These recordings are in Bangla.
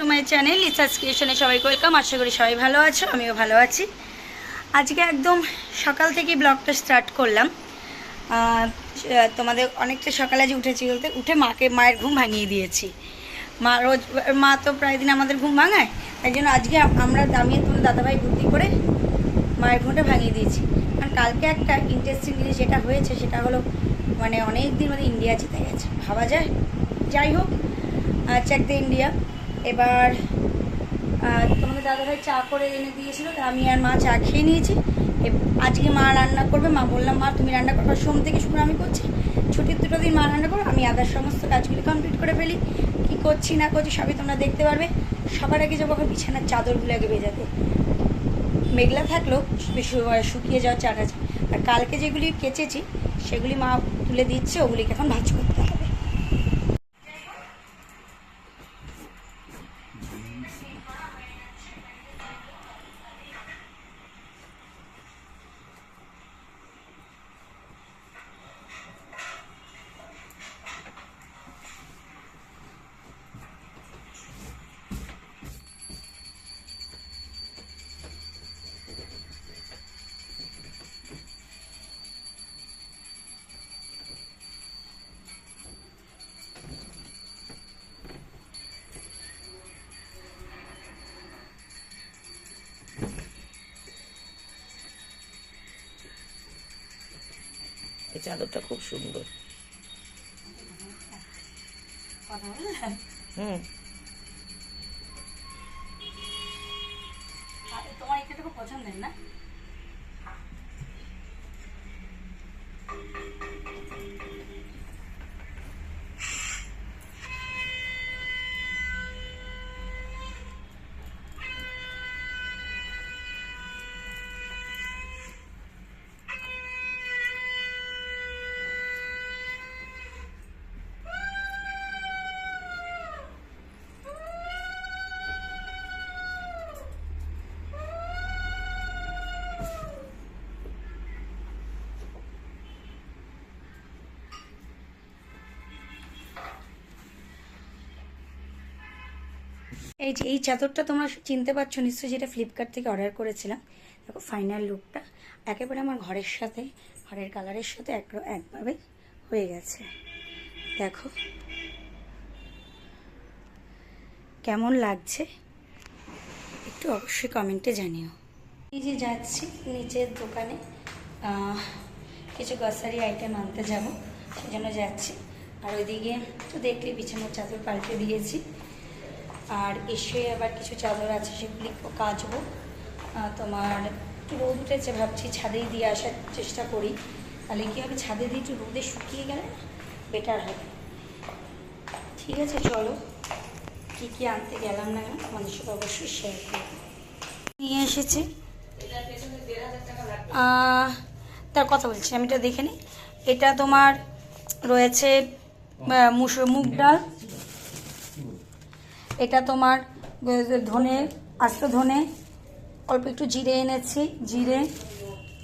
টু মাই চ্যানেল লিসাস ক্রিয়েশনে সবাইকে ওয়েলকাম আশা করি সবাই ভালো আছো, আমিও ভালো আছি। আজকে একদম সকাল থেকে ব্লগটা স্টার্ট করলাম। তোমাদের অনেকটা সকালে আজ উঠেছি বলতে, উঠে মাকে, মায়ের ঘুম ভাঙিয়ে দিয়েছি। মা রোজ, মা তো প্রায় দিন আমাদের ঘুম ভাঙায়, তাই জন্য আজকে আমরা দামিয়ে তোমার দাদাভাই বুদ্ধি করে মায়ের ঘুমটা ভাঙিয়ে দিয়েছি। কারণ কালকে একটা ইন্টারেস্টিং জিনিস যেটা হয়েছে, সেটা হলো মানে অনেক দিন মানে ইন্ডিয়া জিতে গেছে। ভাবা যায়? যাই হোক চেক দ্য ইন্ডিয়া এবার তোমাদের দাদাভাই চা করে এনে দিয়েছিল আমি আর মা চা খেয়ে নিয়েছি। আজকে মা রান্না করবে। মা বললাম, মা, তুমি রান্না করো। সোম থেকে শুক্র আমি করছি। ছুটির দুটো দিন মা রান্না করো, আমি আদার সমস্ত কাজগুলি কমপ্লিট করে ফেলি। কী করছি, না করছি, সবই তোমরা দেখতে পারবে। সবার আগে যাব বিছানার চাদরগুলো আগে ভেজাতে। মেঘলা থাকলেও শুকিয়ে যাওয়ার চার আছে। আর কালকে যেগুলি কেচেছি, সেগুলি মা তুলে দিচ্ছে, ওগুলিকে এখন ভাজ করতে চাদরটা খুব সুন্দর। হুম। এই যে, এই চাদরটা তোমরা চিনতে পারছ, নিশ্চয়ই যেটা ফ্লিপকার্ট থেকে অর্ডার করেছিলাম। দেখো ফাইনাল লুকটা একেবারে আমার ঘরের সাথে, ঘরের কালারের সাথে এক একভাবে হয়ে গেছে। দেখো, কেমন লাগছে? একটু অবশ্যই কমেন্টে জানিও। এই যে যাচ্ছি নিচের দোকানে কিছু গ্রসারি আইটেম আনতে যাব, সেজন্য যাচ্ছি। আর ওইদিকে তো দেখলে বিছানার চাদর পাল্টে দিয়েছি। আর এসে আবার কিছু চাদর আছে, সেগুলি কাচবো। তোমার একটু রোদ উঠেছে, ভাবছি ছাদেই দিয়ে আসার চেষ্টা করি। তাহলে কী হবে, ছাদে দিয়ে একটু রোদে শুকিয়ে গেলে বেটার হবে। ঠিক আছে, চলো। কী কী আনতে গেলাম না সাথে অবশ্যই শেয়ার করব। নিয়ে এসেছি। তার কথা বলছি, আমি এটা দেখে নিই। এটা তোমার রয়েছে মুসুর মুগ ডাল। এটা তোমার ধনে আস্ত ধনে অল্প একটু জিরে এনেছি জিরে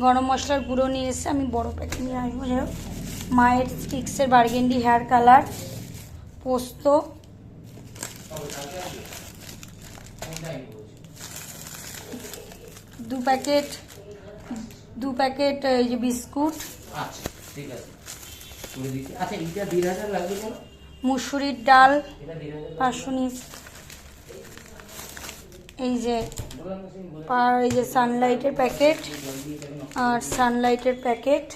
গরম মশলার গুঁড়ো নিয়ে এসে আমি বড় প্যাকেট নিয়ে আসব যাই মায়ের স্টিক্সের বার্গেন্ডি হেয়ার কালার পোস্ত। দু প্যাকেট দু প্যাকেট এই যে বিস্কুট। মুসুরির ডাল আছে করে দিচ্ছি আচ্ছা এইটা দেড় হাজার লাগবে কেন মুসুরির ডাল এটা দেড় হাজার পাঁচশো নিস এই যে আর এই যে সানলাইটের প্যাকেট আর সানলাইটের প্যাকেট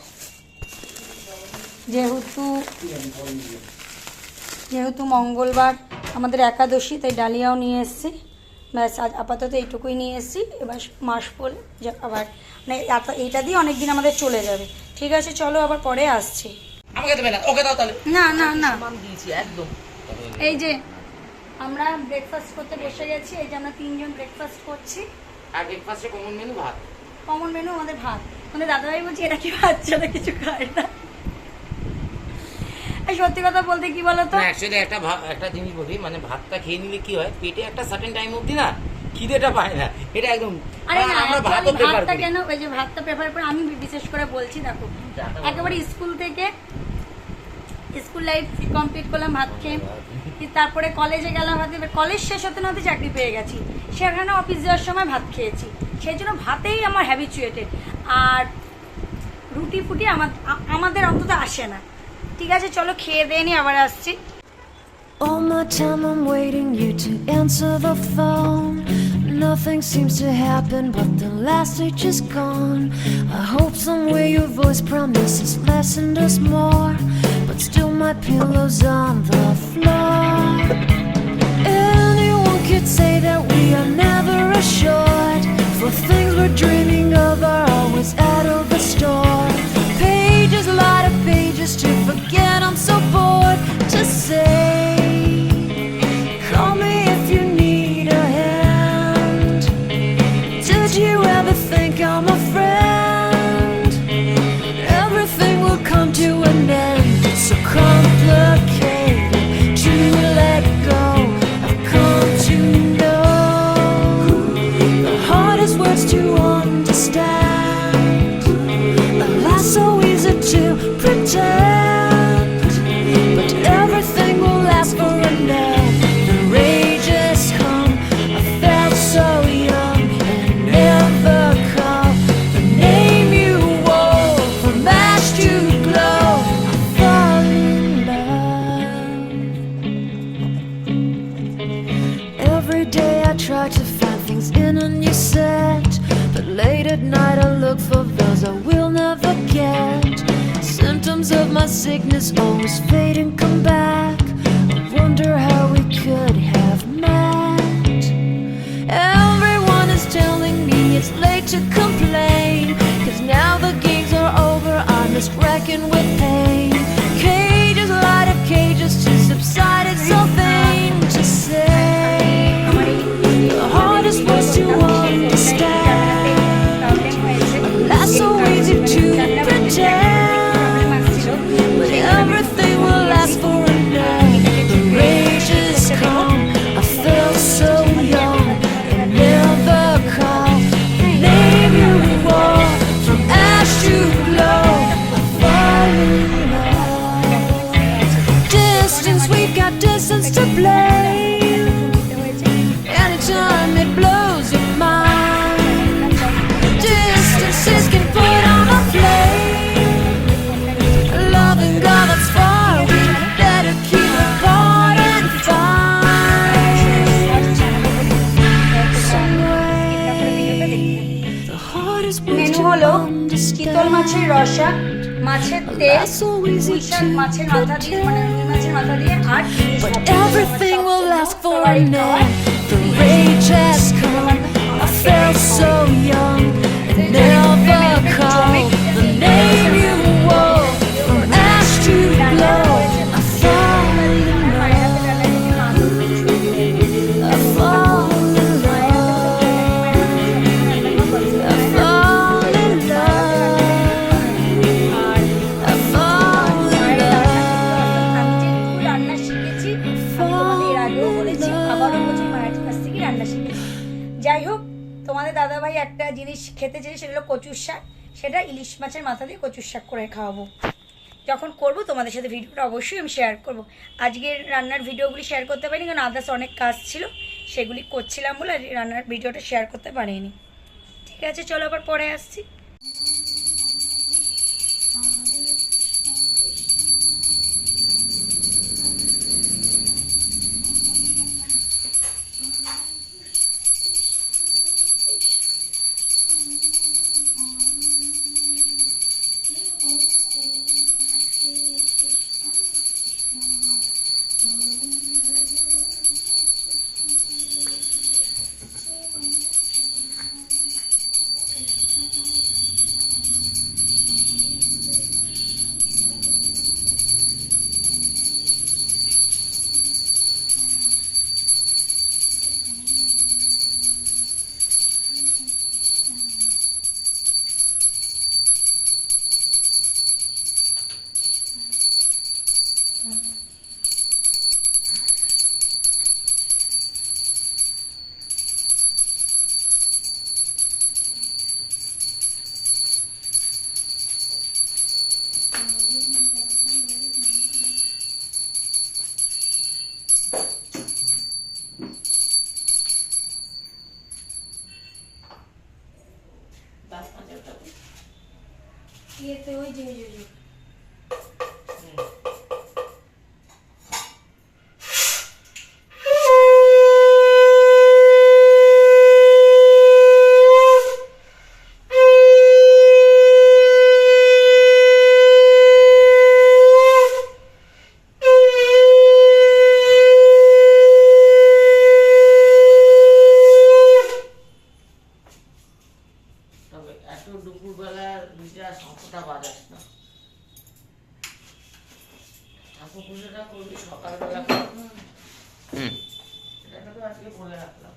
যেহেতু যেহেতু মঙ্গলবার আমাদের একাদশী তাই ডালিয়াও নিয়ে এসেছি। ব্যাস আজ আপাতত এইটুকুই নিয়ে এসেছি। এবার মাস পরে যা আবার। মানে এইটা দিয়ে অনেক দিন আমাদের চলে যাবে। ঠিক আছে চলো আবার পরে আসছি। আমাকে দেবে না ওকে দাও তাহলে। না না না। একদম। এই যে আমরা ব্রেকফাস্ট করতে বসে গেছি এই যে আমরা তিনজন ব্রেকফাস্ট করছি। আর ব্রেকফাস্টে কমন মেনু ভাত? কমন মেনু আমাদের ভাত। আমাদের দাদাভাই বলছি এটা কি বাচ্চারা কিছু খায় না? সত্যি কথা বলতে কি বলতো অ্যাকচুয়ালি একটা একটা জিনিস বলি মানে ভাতটা খেয়ে নিলে কি হয় পেটে একটা সার্টেন টাইম অবধি না খিদেটা পায় না। এটা একদম আরে না আমরা ভাতও প্রেফার করি। কেন ওই যে ভাতটা প্রেফার করে আমি বিশেষ করে বলছি দেখো একেবারে স্কুল থেকে স্কুল লাইফ কমপ্লিট করলাম ভাত খেয়ে তারপরে কলেজে গেলাম ভাত কলেজ শেষ হতে না হতে চাকরি পেয়ে গেছি সেখানে অফিস যাওয়ার সময় ভাত খেয়েছি সেই জন্য ভাতেই আমার হ্যাবিচুয়েটেড আর রুটি ফুটি আমার আমাদের অন্তত আসে না ঠিক আছে চলো খেয়ে দিয়ে নি আবার আসছি All my time I'm waiting you to answer the phone. Nothing seems to happen, but the last stage is gone. I hope somewhere your voice promises less and us more. But still, my pillow's on the floor. Anyone could say that we are never assured. For things we're dreaming of are always out of the store. Pages, a I will never get. Symptoms of my sickness always fade and come back. I wonder how we could have met. Everyone is telling me it's late to complain. Cause now the games are over, I'm just wrecking with মাছের রসা মাছের তেল মাছের মাথা দিয়ে মানে মাছের মাথা দিয়ে আর everything will last for a night রান্না শিখেছি যাই হোক, তোমাদের দাদাভাই একটা জিনিস খেতে চেয়েছে সেটা হলো কচুর শাক। সেটা ইলিশ মাছের মাথা দিয়ে কচুর শাক করে খাওয়াবো। যখন করব, তোমাদের সাথে ভিডিওটা অবশ্যই আমি শেয়ার করব। আজকের রান্নার ভিডিওগুলি শেয়ার করতে পারিনি, কারণ আদার্স অনেক কাজ ছিল। সেগুলি করছিলাম বলে রান্নার ভিডিওটা শেয়ার করতে পারিনি। ঠিক আছে, চলো আবার পরে আসছি। ইয়েতে ওই যে ওই যে, ওই যে। তবে এত দুপুরবেলা দুইটা শঙ্খটা বাজাস না ঠাকুর পুজোটা করবি সকালবেলা করবি। হুম এটাকে তো আজকে বলে রাখলাম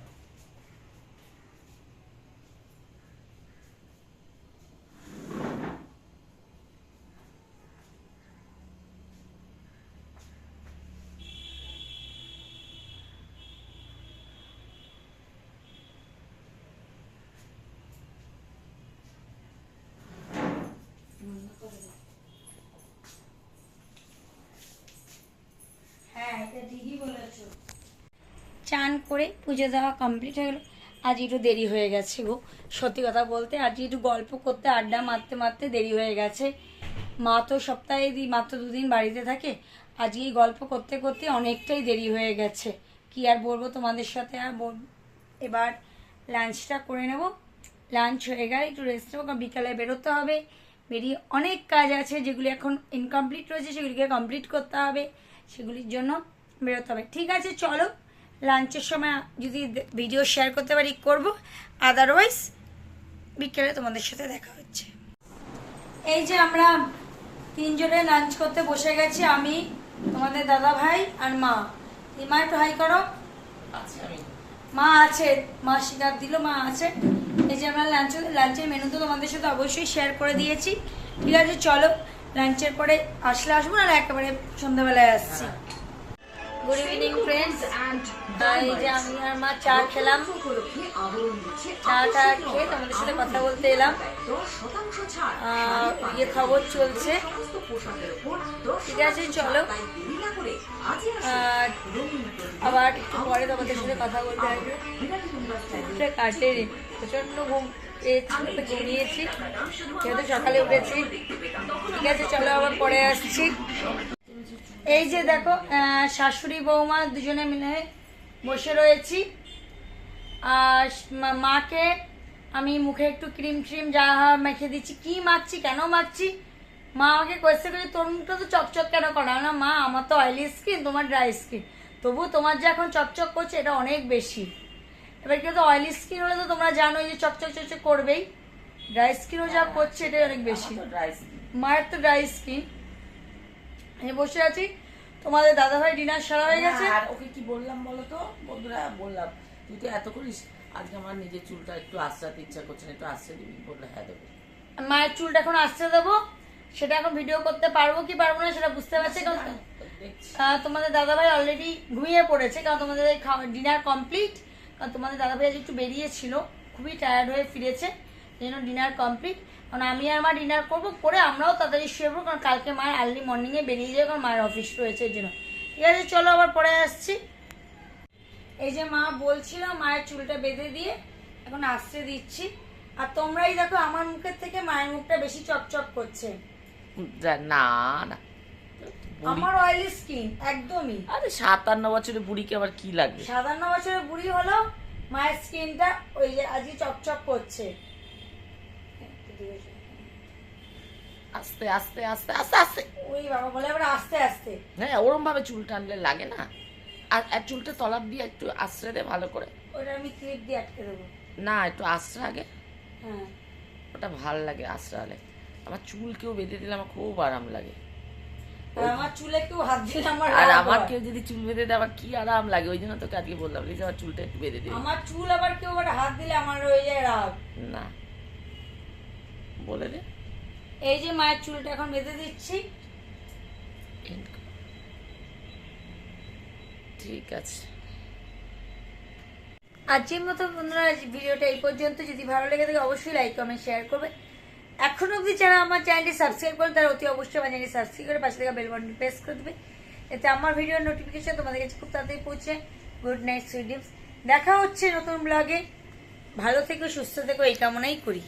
হ্যাঁ এটা ঠিকই বলেছ চান করে পুজো দেওয়া কমপ্লিট হয়ে গেল। আজ একটু দেরি হয়ে গেছে গো। সত্যি কথা বলতে আজ একটু গল্প করতে, আড্ডা মারতে মারতে দেরি হয়ে গেছে। মা তো সপ্তাহে দি, মাত্র দুদিন বাড়িতে থাকে। আজকে এই গল্প করতে করতে অনেকটাই দেরি হয়ে গেছে। কি আর বলব তোমাদের সাথে? আর এবার লাঞ্চটা করে নেব। লাঞ্চ হয়ে গেলে একটু রেস্ট নেব, কারণ বিকালে বেরোতে হবে। বেরিয়ে অনেক কাজ আছে যেগুলি এখন ইনকমপ্লিট রয়েছে, সেগুলিকে কমপ্লিট করতে হবে। সেগুলির জন্য বেরোতে হবে। ঠিক আছে, চলো। লাঞ্চের সময় যদি ভিডিও শেয়ার করতে পারি করব। আদারওয়াইজ বিকেলে তোমাদের সাথে দেখা হচ্ছে। এই যে আমরা তিনজনে লাঞ্চ করতে বসে গেছি আমি তোমাদের দাদা ভাই আর মা। মা একটু হাই করো। আচ্ছা মা আছে মা শিকার দিল মা আছে। এই যে আমরা লাঞ্চ লাঞ্চের মেনু তো তোমাদের সাথে অবশ্যই শেয়ার করে দিয়েছি। ঠিক আছে চলো লাঞ্চের পরে আসলে আসব না একেবারে সন্ধ্যাবেলায় আসছি। গুড ইভিনিং ফ্রেন্ডস এই যে আমি আর মা চা খেলাম চা টা খেয়ে তোমাদের সাথে কথা বলতে এলাম ইয়ে খবর চলছে ঠিক আছে চলো আবার একটু পরে তোমাদের সাথে কথা বলতে আসবে একটা কাটে রে প্রচণ্ড ঘুম ঘুমিয়েছি যেহেতু সকালে উঠেছি ঠিক আছে চলো আবার পরে আসছি এই যে দেখো শাশুড়ি বৌমা দুজনে মিলে বসে রয়েছি। আর মাকে আমি মুখে একটু ক্রিম ট্রিম যা মেখে দিচ্ছি। কি মাখছি কেন মাখছি? মা আমাকে কোয়েশ্চেন করে তোর মুখটা তো চকচক কেন করা? না মা আমার তো অয়েলি স্কিন তোমার ড্রাই স্কিন তবু তোমার যে এখন চকচক করছে এটা অনেক বেশি। এবার কিন্তু অয়েলি স্কিন হলে তো তোমরা জানোই যে চকচক চকচক করবেই। ড্রাই স্কিনও যা করছে এটাই অনেক বেশি। ড্রাই মায়ের তো ড্রাই স্কিন আমি বসে আছি। তোমাদের দাদাভাই ডিনার সারা হয়ে গেছে। আর ওকে কি বললাম বলো তো? বন্ধুরা বললাম তুই তো এত করিস আজকে আমার নিজের চুলটা একটু আশ্রাতে ইচ্ছা করছে না একটু আশ্রে দিবি। বললে হ্যাঁ দেবো। মায়ের চুলটা এখন আসতে দেবো। সেটা এখন ভিডিও করতে পারব কি পারব না সেটা বুঝতে পারছি কারণ দেখছি। আহ, তোমাদের দাদাভাই অলরেডি ঘুমিয়ে পড়েছে কারণ তোমাদের ডিনার কমপ্লিট কারণ তোমাদের দাদাভাই আজ একটু বেরিয়েছিল খুবই টায়ার্ড হয়ে ফিরেছে এই জন্য ডিনার কমপ্লিট কারণ আমি আর মা ডিনার করব করে আমরাও তাড়াতাড়ি শুয়ে পড়ব কারণ কালকে মায়ের আর্লি মর্নিংয়ে বেরিয়ে যাবে কারণ মায়ের অফিস রয়েছে এই জন্য। ঠিক আছে চলো আবার পরে আসছি। এই যে মা বলছিল মায়ের চুলটা বেঁধে দিয়ে এখন আসতে দিচ্ছি। আর তোমরাই দেখো আমার মুখের থেকে মায়ের মুখটা বেশি চকচক করছে। না না। আমার অয়েলি স্কিন একদমই। আরে সাতান্ন বছরের বুড়িকে আবার কি লাগবে? সাতান্ন বছরের বুড়ি হলো মায়ের স্কিনটা ওই যে আজকে চকচক করছে। আস্তে আস্তে আস্তে আস্তে আস্তে। ওই বাবা বলে আবার আস্তে আস্তে। হ্যাঁ ওরম ভাবে চুল টানলে লাগে না। আর আর চুলটা তলার দিয়ে একটু আশ্রে দে ভালো করে। ওটা আমি ক্লিপ দিয়ে আটকে দেবো। না একটু আশ্রে আগে। হ্যাঁ। ওটা ভালো লাগে আশ্রালে আমার চুল কেউ বেঁধে দিলে আমার খুব আরাম লাগে। আমার চুলে কেউ হাত দিলে আমার আর আমার কেউ যদি চুল বেঁধে দেয় আমার কি আরাম লাগে? ওই জন্য তোকে আজকে বললাম আমার চুলটা একটু বেঁধে দিবি। আমার চুল আবার কেউ আবার হাত দিলে আমার হয়ে যায় রাগ। না। বলে দে। এই যে মায়ের চুলটা এখন বেঁধে দিচ্ছি। ঠিক আছে। আজকের মতো বন্ধুরা আজ ভিডিওটা এই পর্যন্ত। যদি ভালো লেগে থাকে অবশ্যই লাইক কমেন্ট শেয়ার করবে। এখন অবধি যারা আমার চ্যানেলটি সাবস্ক্রাইব করে তারা অতি অবশ্যই আমার চ্যানেলটি সাবস্ক্রাইব করে পাশে থাকা বেল বাটনটি প্রেস করে দেবে। এতে আমার ভিডিওর নোটিফিকেশন তোমাদের কাছে খুব তাড়াতাড়ি পৌঁছে। গুড নাইট সুইট দেখা হচ্ছে নতুন ব্লগে ভালো থেকো সুস্থ থেকো এই কামনাই করি।